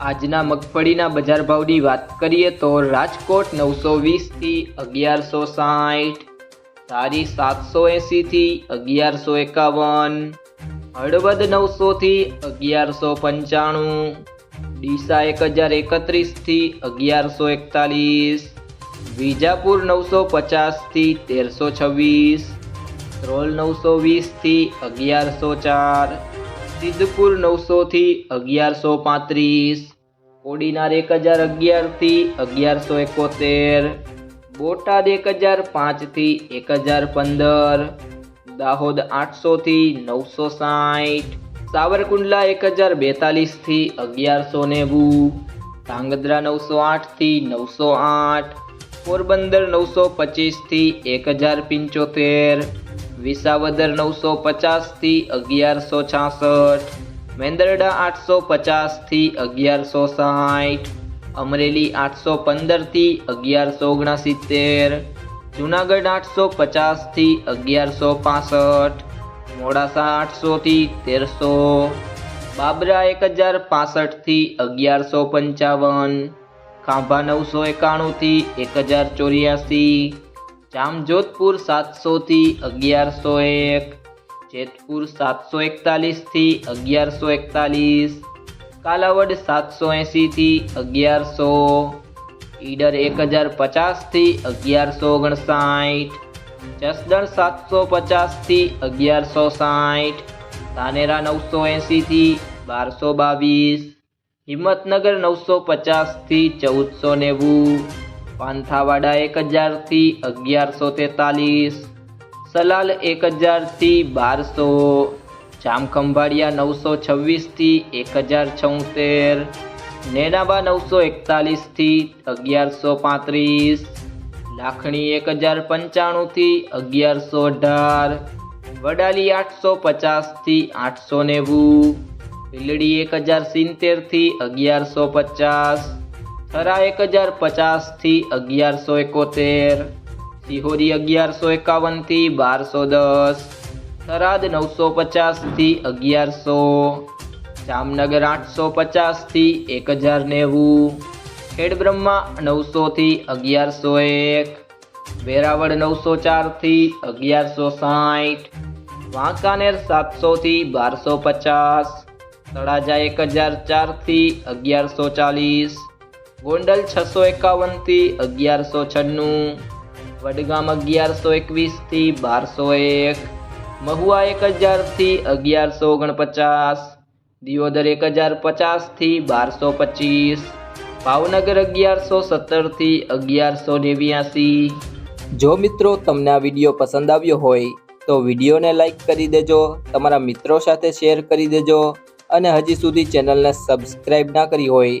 આજના મગફળીના બજાર ભાવની વાત કરીએ તો રાજકોટ નવસો વીસથી અગિયારસો સાઠ, ધારી સાતસો એંસીથી અગિયારસો એકાવન, હળવદ નવસોથી અગિયારસો પંચાણું, ડીસા એક હજાર એકત્રીસથી અગિયારસો એકતાલીસ, વિજાપુર નવસો પચાસથી તેરસો છવ્વીસ ત્રોલ નવસો વીસથી અગિયારસો ચાર સિદ્ધપુર નવસોથી અગિયારસો પાંત્રીસ. કોડીનાર એક હજાર અગિયારથી અગિયારસો એકોતેર. બોટાદ એક હજાર પાંચથી એક હજાર પંદર. દાહોદ આઠસોથી નવસો સાઠ. સાવરકુંડલા એક હજાર બેતાલીસથી અગિયારસો નેવું. ધાંગધ્રા નવસો આઠથી નવસો આઠ. પોરબંદર નવસો પચીસથી એક હજાર પંચોતેર. વિસાવદર નવસો પચાસથી અગિયારસો છાસઠ, મેંદરડા આઠસો પચાસથી અગિયારસો સાઠ અમરેલી આઠસો પંદરથી અગિયારસો ઓગણસિત્તેર, જુનાગઢ આઠસો પચાસથી અગિયારસો પાસઠ, મોડાસા આઠસોથી તેરસો, બાબરા એક હજાર પાસઠથી અગિયારસો પંચાવન, ખાંભા નવસો એકાણુંથી એક હજાર ચોર્યાસી જામજોધપુર સાતસોથી અગિયારસો એક, જેતપુર સાતસો એકતાલીસથી અગિયારસો એકતાલીસ, કાલાવડ સાતસો એંસીથી અગિયારસો, ઈડર એક હજાર પચાસથી અગિયારસો ઓગણસાઠ, જસદણ સાતસો પચાસથી અગિયારસો સાઠ, ધાનેરા નવસો એંસીથી બારસો બાવીસ, હિંમતનગર નવસો પચાસથી ચૌદસો નેવું પાંથાવાડા એક હજારથી અગિયારસો તેતાલીસ. સલાલ એક હજારથી બારસો. જામખંભાળિયા નવસો છવ્વીસથી એક હજાર છોતેર. નેનાબા નવસો એકતાલીસથી અગિયારસો પાંત્રીસ. લાખણી એક હજાર પંચાણુંથી અગિયારસો અઢાર. વડાલી આઠસો પચાસથી આઠસો નેવું. ભીલડી એક હજાર સિત્તેરથી અગિયારસો પચાસ. થરા એક હજાર પચાસથી અગિયારસો એકોતેર સિહોરી અગિયારસો એકાવનથી બારસો દસ, થરાદ નવસો પચાસથી અગિયારસો, જામનગર આઠસો પચાસથી એક હજાર નેવું ખેડબ્રહ્મા નવસોથી અગિયારસો એક, વેરાવળ નવસો ચારથી અગિયારસો સાઠ, વાંકાનેર સાતસોથી બારસો પચાસ, તળાજા એક હજાર ચારથી અગિયારસો ચાલીસ ગોંડલ છસો એકાવનથી અગિયારસો છન્નું, વડગામ અગિયારસો એકવીસથી બારસો એક, મહુવા એક હજારથી અગિયારસો ઓગણપચાસ, દિયોદર એક હજાર પચાસથી બારસો પચીસ, ભાવનગર અગિયારસો સત્તરથી અગિયારસો નેવ્યાસી. જો મિત્રો તમને આ વીડિયો પસંદ આવ્યો હોય, તો વિડીયોને લાઈક કરી દેજો, તમારા મિત્રો સાથે શેર કરી દેજો, અને હજી સુધી ચેનલને સબસ્ક્રાઈબ ના કરી હોય